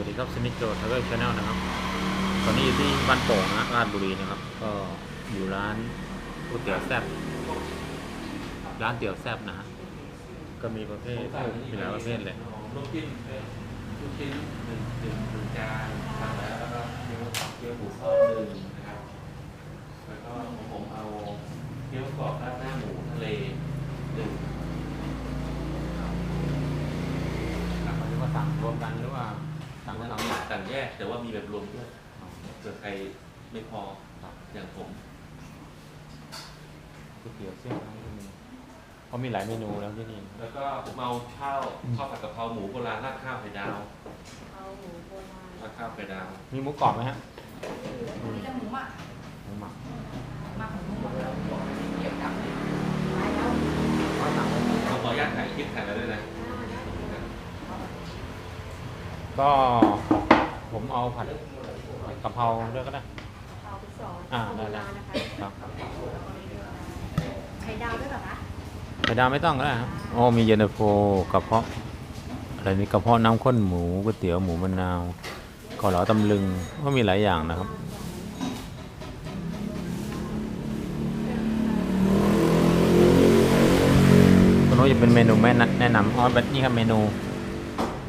วัสดีครับสมิธโจทาวเวลชาแนลนะครับ ตอนนี้อยู่ที่บ้านโป่งนะราชบุรีนะครับ ก็อยู่ร้านก๋วยเตี๋ยวแซ่บร้านเตี๋ยวแซ่บนะฮะก็มีประเภทมีหลายประเภทเลยลูกชิ้นลูกชิ้นหนึ่งหนึ่งหนึ่งจานสั่งแล้วแล้วก็เกี๊ยวกรอบเกี๊ยวหมูทอดหนึ่งนะครับแล้วก็ของผมเอาเกี๊ยวกรอบราดหน้าหมูทะเลหนึ่งสั่งหรือว่าสั่งรวมกันหรือว่าสั่ง สั่ ให้ ง เรา สั่ง แยกแต่ว่ามีแบบรวมด้วยเผื่อใครไม่พออย่างผมก๋วยเตี๋ยวเส้นนะที่นี่เขามีหลายเมนูแล้วที่นี่ แล้วก็ผมเอาข้าวข้าวผัดกะเพราหมูโบราณราดข้าวไข่ดาวเอาหมูโบราณราดข้าวไข่ดาวมีหมูกรอบไหมฮะมีแต่หมูหมักหมูหมักหมักหมูหมักแล้วเกี่ยวกับไปแล้วเขาสั่งไว้เราขออนุญาตถ่ายคลิปถ่ายแล้วด้วยนะก็ ผมเอาผัดกะเพราด้วยก็ได้ เอาไปสอนอ่าโบได้ราณนะคะครับไข่ดาวด้วยเหรอคะไข่ดาวไม่ต้องก็ได้ครับโอ้มีเย็นตาโฟกระเพาะอะไรนี่กระเพาะน้ำข้นหมูก๋วยเตี๋ยวหมูมะนาวเกาเหลาตำลึงก็มีหลายอย่างนะครับคุณโน้ตจะเป็นเมนูแม่นะแนะนำอ๋อแบบนี้ครับเมนู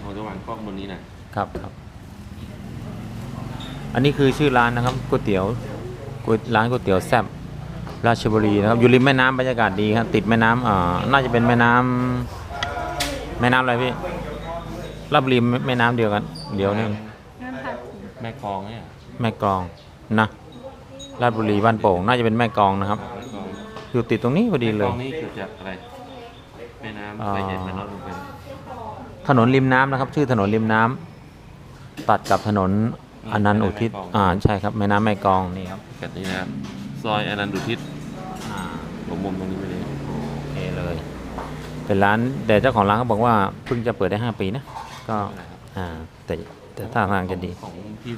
ผมจะวางกล้องบนนี้นะครับครับ อันนี้คือชื่อร้านนะครับก๋วยเตี๋ยวก๋วยร้านก๋วยเตี๋ยวแซ่บราชบุรีนะครับอยู่ริมแม่น้ำบรรยากาศดีครับติดแม่น้ำอ่าน่าจะเป็นแม่น้ำแม่น้ำอะไรพี่ราชบุรีแม่แม่น้ำเดียวกัน เดียวนี่น้ำผัดแม่คลองเนี่ยแม่กลองนะราชบุรีบ้านโป่งน่าจะเป็นแม่กลองนะครับแม่คลองอยู่ติดตรงนี้พอดีแม่เลคลอยงนี่เกิดจากอะไรแม่น้ำสายใหญ่แม่น้ำลงไปถนนริมน้ำนะครับ ชื่อถนนริมน้ำตัดกับถนน อนันต์อุทิศอ่าใช่ครับแม่น้ำแม่กลองนี่ครับแบบนี้นะครับซอยอนันต์ดุทิศอ่าผมมุมตรงนี้ไปเลยโอเคเลย เป็นร้านแต่เจ้าของร้านเขาบอกว่าเพิ่งจะเปิดได้5ปีนะก็นะครับอ่าแต่แต่ท่าทางจะดีของที่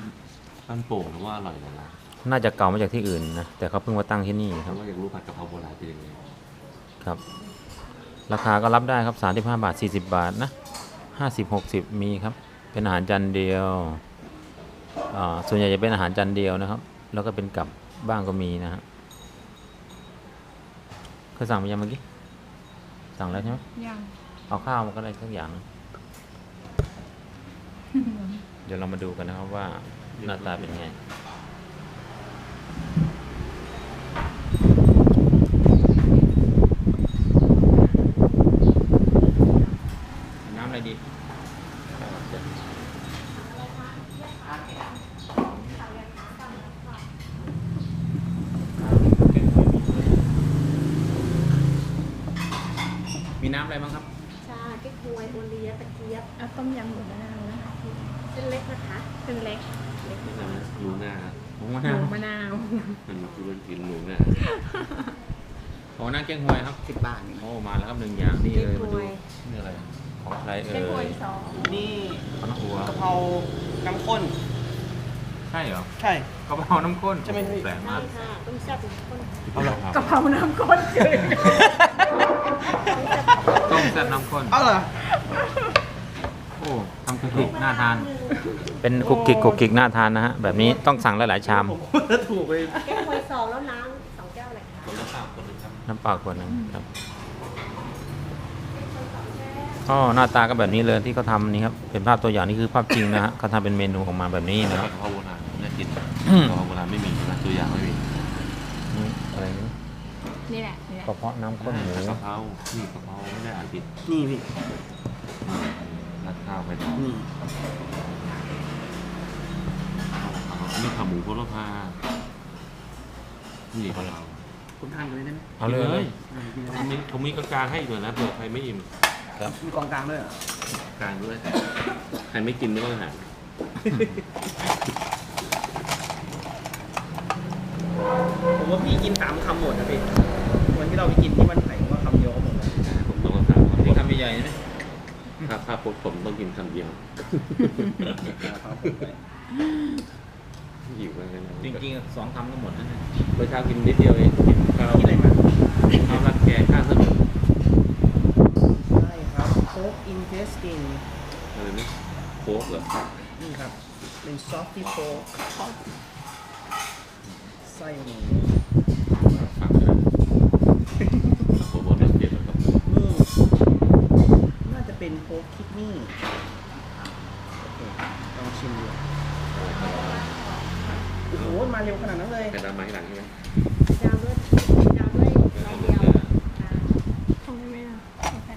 บ้านโป่งหรือว่าอร่อยกว่าร้านน่าจะเก่ามาจากที่อื่นนะแต่เขาเพิ่งมาตั้งที่นี่คเพรับราะว่าอยากรู้ผัดกะเพราโบราณเป็นยังไงครับ ราคาก็รับได้ครับ35บาท40 บาทนะ50 60 มีครับ เป็นอาหารจานเดียวอ่า ส่วนใหญ่จะเป็นอาหารจานเดียวนะครับ แล้วก็เป็นกับบ้างก็มีนะฮะเคยสั่งไปยังเมื่อกี้ สั่งแล้วใช่ไหมยัง เอาข้าวมาก็ได้สักอย่างหนึงเดี๋ยวเรามาดูกันนะครับว่าหน้าตาเป็นไง น้ำอะไรดี มีน้ำอะไรบ้างครับ ชาเก๊กฮวยโอเลียตะเกียบ เอาต้มยำหมูมะนาวนะคะ เส้นเล็กนะคะ เป็นเล็ก เล็ก นี่นะ หนูหน้าหมูมะหนาวมูมะนาวมันคือมันกินหนูหน้าโอ้น้ำเก้งหวยครับ สิบบาทโอ้มาแล้วครับหนึ่งอย่างนี่เก๊กเลยฮมาวดูยนี่อะไรของใครเอ่เก๊กฮวยยสองนี่ของน้องหัวกะเพราน้ำข้น ใช่เหรอใช่กะเพราน้ำข้นใช่ไหมพี่ แปลกใช่มากค่ะต้มแซ่บคนเอาเหรอครับกะเพราน้ำข้นคือต้มแซ่บน้ำข้นเอาเหรอโอ้ทำคุกกิกน่าทานเป็นคุกกิกคุกกิกน่าทานนะฮะแบบนี้ต้องสั่งหลายๆชามผมพูดแล้วถูกเลยเก๊กฮวยสองแล้วน้ำสองแก้วเลยค่ะคนละข้าวคนหนึ่งครับน้ำเปล่าขวดหนึงครับก็หน้าตาก็แบบนี้เลยที่เขาทำนี่ครับเป็นภาพตัวอย่างนี่คือภาพจริงนะฮะเขาทำเป็นเมนูออกมาแบบนี้กะนะครับ เพราโบราณน่ากินอืมกะเพราโบราณไม่มีนะตัวอย่างไม่มีนี่อะไรนี่นี่แหละนี่แหละกระเพาะน้ำข้นหมูกะเพรานี่กะเพราไม่ได้อ่านผิดนี่พี่ราด ข้าวไข่ดาวนี่อันนี่ขาหมูโคโรพานี่ของเราผมทานกันเลยได้ไหมเอาเลยอ่ากินเลยผมมีผมมีกลางๆให้อีกหน่อยนะเผื่อใครไม่อิ่มมีกองกลางด้วยเหรอกลางด้วย ใครไม่กินไม่ต้องหารผมว่าพี่กินสามคำหมดนะพี่วันที่เราไปกินที่บ้านาถ้าผมผมต้องกินคำเดียวครับผมไปหิวเหมือนกันนะจริงๆสองคำก็หมดนะเนี่ยเมื่อเช้ากินนิดเดียวเองกินข้าวกินอะไรมาข้าวราดแกงข้าวถนนใช่ครับโค้กอินเทสตินอะไรนะโค้กเหรอนี่ครับ เป็นซอฟตี้โฟไส้หมู ฝากด้วยผมบอกเรื่องเด็ดแล้วครับ นี่น่าจะเป็นโฟกคิดนี่โอเคลองชิมดูโอ้โหมาเร็วขนาดนั้นเลย เป็นน้ำไม้หลังใช่ไหม ดาวด้วยดาวด้วยใบเดียวอ่าทำได้ไหมอะโอเค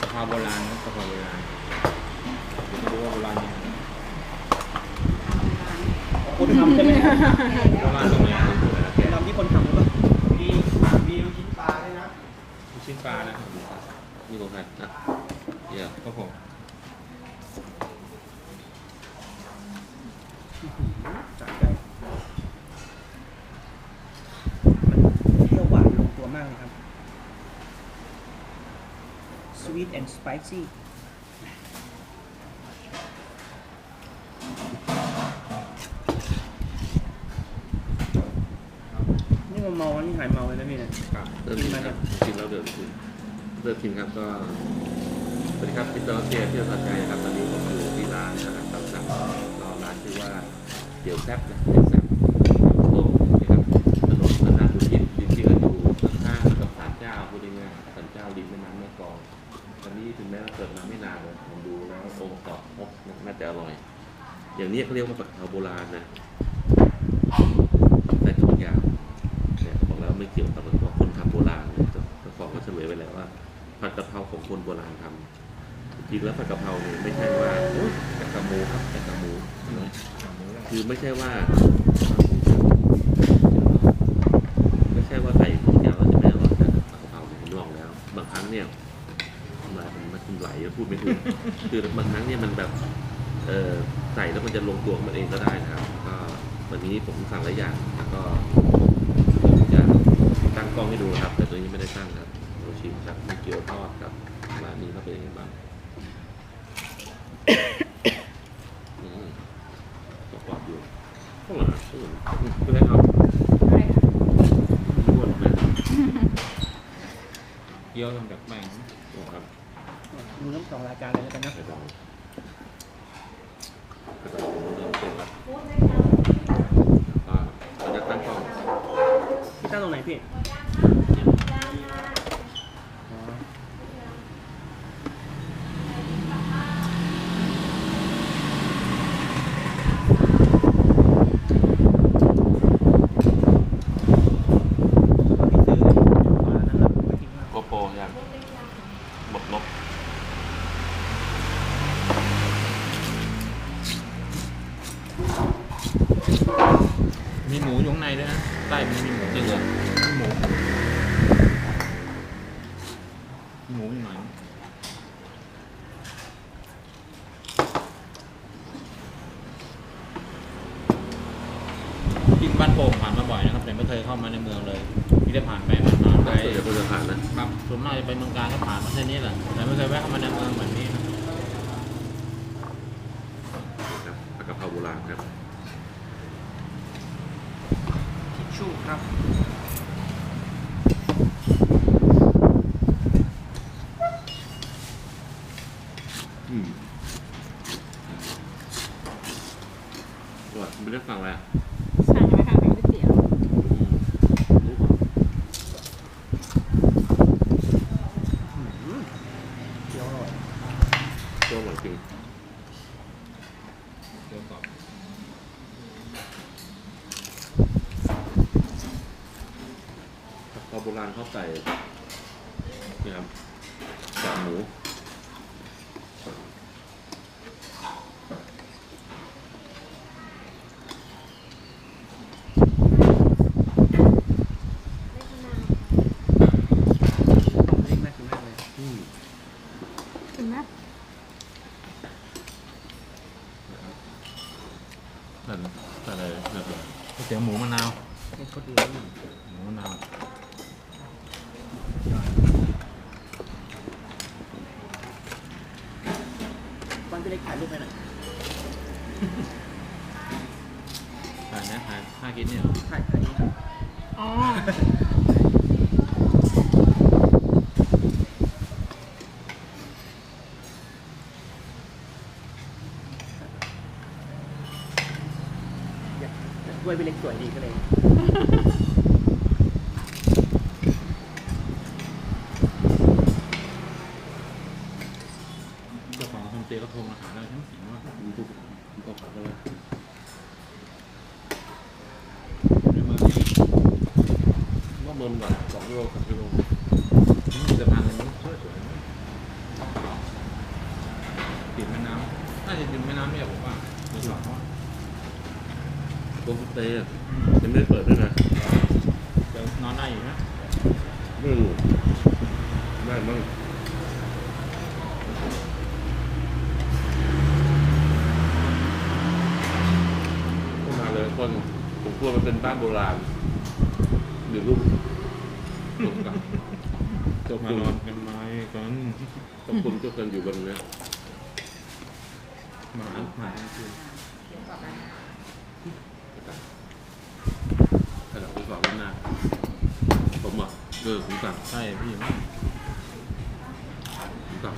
กะเพราโบราณครับกะเพราโบราณผมไม่รู้ว่าโบราณยังไง คนทำใช่ไหมครับโบราณตรงไหนคนทำที่คนทำหรือเปล่ามีมีลูกชิ้นปลาด้วยนะลูกชิ้นปลานะครับนี่ของใครนะเยี่ยมครับผมจัดใจมันเปรี้ยวหวานลงตัวมากเลยครับ sweet and spicy เมาอันนี่หายเมาเลยนะพี่เนี่ย ครับเริ่มกินครับกินแล้วเดี๋ยวกินเริ่มกินครับก็สวัสดีครับพี่ตอเทียเที่ยวสัตใจครับตอนนี้ผมอยู่ที่ร้านนะครับตามสั่งก็ร้านชื่อว่าเตี๋ยวแซ่บนะเตี๋ยวแซ่บตรงนี่ครับถนนพนาดุยินจริงๆก็อยู่ข้างๆกับศาลเจ้าพูดง่ายๆศาลเจ้าริมแม่น้ำแม่กลองตอนนี้ถึงแม้ว่าเกิดมาไม่นานเลยผมดูแล้วองค์ต่อโอ้น่าจะอร่อย อย่างนี้เขาเรียกว่าผักเทาโบราณนะ ช่ว่า ไม่ใช่ว่าใส่ทุกอย่างแล้วจะไม่อร่อยนะผัดกะเพราเนี่ยผมลองแล้ว บางครั้งเนี่ยทำลามันมันไหลพูดไม่ถูกคือบางครั้งเนี่ยมันแบบเออใส่แล้วมันจะลงตัวมันเองก็ได้นะครับก็วันนี้ผมสั่งหลายอย่างแล้วก็ผมจะตั้งกล้องให้ดูนะครับ แต่ตัวนี้ไม่ได้ตั้งครับเรชิมครับมีเกี๊ยวทอดครับร้านนี้เขาเป็นยังไงบ้างอืมกรอบๆอยู่ข้างหลังอืมไม่ได้ครับ ได้ค่ะ ร่วนมาก เกี๊ยวทำจากแป้งครับมึงต้องสองรายการเลยแล้วกันนะกระดองกระดองเริ่มเต็มแล้วก็เราจะตั้งกล้องพี่ตั้งตรงไหนพี่ อยู่ข้างในด้วยนะใต้มันมีหมูจริงเหรอมีหมูมีหมูอยู่ไหนจริงบ้านโป่งผ่านมาบ่อยนะครับแต่ไม่เคยเข้ามาในเมืองเลยมีแต่ผ่านไปผ่านมาไปส่วนใหญ่ก็จะผ่านนะครับส่วนมากจะไปเมืองการก็ผ่านมาเส้นนี้แหละแต่ไม่เคยแวะเข้ามาในเมืองแบบนี้นะ ครับผัดกะเพราโบราณครับ ทิชชู่ครับ อืมอร่อยไม่ได้ฟังอะไรอะ สั่งไว้ค่ะเป็นก๋วยเตี๋ยว อืมเคี้ยวอร่อย ตัวอร่อยจริง เดี๋ยวก่อน ผัดกะเพราโบราณเขาใส่นี่ครับกากหมู เร่งน่ากินมากเลย อืม ถึงนะ นั่นนั่นอะไรนั่นเลย ก๋วยเตี๋ยวหมูมะนาวให้เขาดูหมูมะนาววันพี่เล็กถ่ายรูปไปหน่อยถ่ายนะถ่ายห้ากินเนี่ยเหรอถ่ายถ่ายนี่ครับอ๋อ วยพี่เล็กสวยดีก็เลย เจ้าของโฮมสเตย์ก็โทรมาหาเราทั้งสิงว่าดูทุกก็ขอเลยในเมืองนี้ว่าเมืองแบบสองกิโลสามกิโลมีสะพานเลยมันสวยสวยๆนะติดแม่น้ำน่าจะติดแม่น้ำเนี่ยผมว่ารีสอร์ทเขาะ โฮมสเตย์อะยังไม่ได้เปิดด้วยนะเดี๋ยวนอนได้อยู่นะไม่รู้ได้มั้งเข้ามาเลยคนผมกลัวมันเป็นบ้านโบราณหรือรูปตกกับเจ้ามาคุณนอนกันไหมกันเจ้าคุณเจ้ากันอยู่บนเนี้ยหมาหมาคือ ขนาดที่สองหน้าผม อะเออผมสั่งใช่พี่ผมสั่ง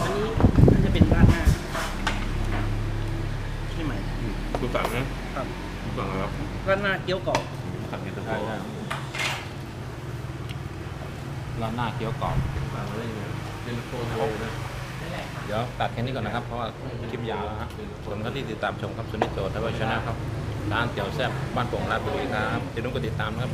อันนี้น่าจะเป็นราดหน้าใช่ไหมคุณสั่งนะครับคุณสั่งอะไรครับราดหน้าเกี๊ยวกรอบสั่งเย็นตาโฟใช่ใช่ร้านหน้าเกี๊ยวกรอบสั่งอะไรเนี่ย เย็นโฟทะเลนะเดี๋ยวตัดแค่นี้ก่อนนะครับ เพราะว่าคลิปยาวแล้วฮะคนก็ที่ติดตามชมครับสุนิโจทาวเวชนะครับ ร้านเตี๋ยวแซ่บบ้านโป่งราชบุรีครับจะนุ่งก็ติดตามนะครับ